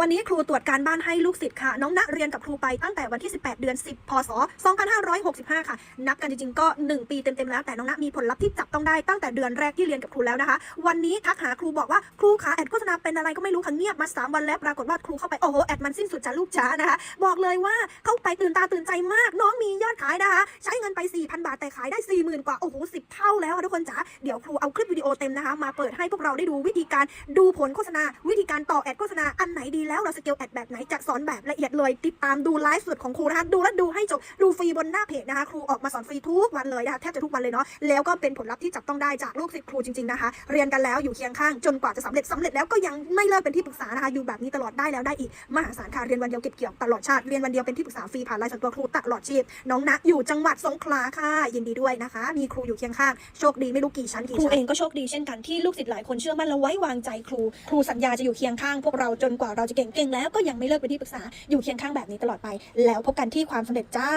วันนี้ครูตรวจการบ้านให้ลูกศิษย์ค่ะ น้องณเรียนกับครูไปตั้งแต่วันที่ 18 เดือน 10 พศ 2565 ค่ะ นับกันจริงๆ ก็ 1 ปีเต็มๆ แล้ว แต่น้องณมีผลลัพธ์ที่จับต้องได้ตั้งแต่เดือนแรกที่เรียนกับครูแล้วนะคะ วันนี้ทักหาครูบอกว่าครูขาแอดโฆษณาเป็นอะไรก็ไม่รู้ค่ะเงียบมา 3 วันแล้วปรากฏว่าครูเข้าไปโอ้โหแอดมันสิ้นสุดจ้าลูกจ้านะคะ บอกเลยว่าเข้าไปตื่นตาตื่นใจมาก น้องมียอดขายนะคะ ใช้เงินไป 4,000 บาทแต่ขายได้ 40,000 กว่าโอ้โห10 เท่าแล้วทุกคนจ๋าเดี๋ยวครูเอาคลิปวิดีโอเต็มนะคะมาเปิดให้พวกเราได้ดูวิธีการดูผลโฆษณาวิธีการต่อแอดโฆษณาอันไหนดีแล้วเราสเกลแอดแบบไหนจะสอนแบบละเอียดเลยติดตามดูไลฟ์สดของครูนะคะดูและดูให้จบดูฟรีบนหน้าเพจนะคะครูออกมาสอนฟรีทุกวันเลยนะคะแทบจะทุกวันเลยเนาะแล้วก็เป็นผลลัพธ์ที่จับต้องได้จากลูกศิษย์ครูจริงๆนะคะเรียนกันแล้วอยู่เคียงข้างจนกว่าจะสำเร็จสำเร็จแล้วก็ยังไม่เลิกเป็นที่ปรึกษานะคะอยู่แบบนี้ตลอดได้แล้วได้อีกมหาศาลค่ะเรียนวันเดียวเก็บเกี่ยวตลอดชาติเรียนวันเดียวเป็นที่ปรึกษาฟรีผ่านไลน์ส่วนตัวครูตลอดชีพน้องณอยู่จังหวัดสงขลาค่ะยินดีด้วยนะคะ มีครูอยู่เคียงข้างโชคดีไม่รู้กี่ชั้นกี่ชั้นเองก็โชคดีเช่นกันที่ลูกศิษย์หลายคนเชื่อมั่นและไว้วางใจครู ครูสัญญาจะอยู่เคียงข้างพวกเราจนกว่าเราจะเก่งเก่งแล้วก็ยังไม่เลิกเป็นที่ปรึกษาอยู่เคียงข้างแบบนี้ตลอดไป แล้วพบกันที่ความสำเร็จจ้า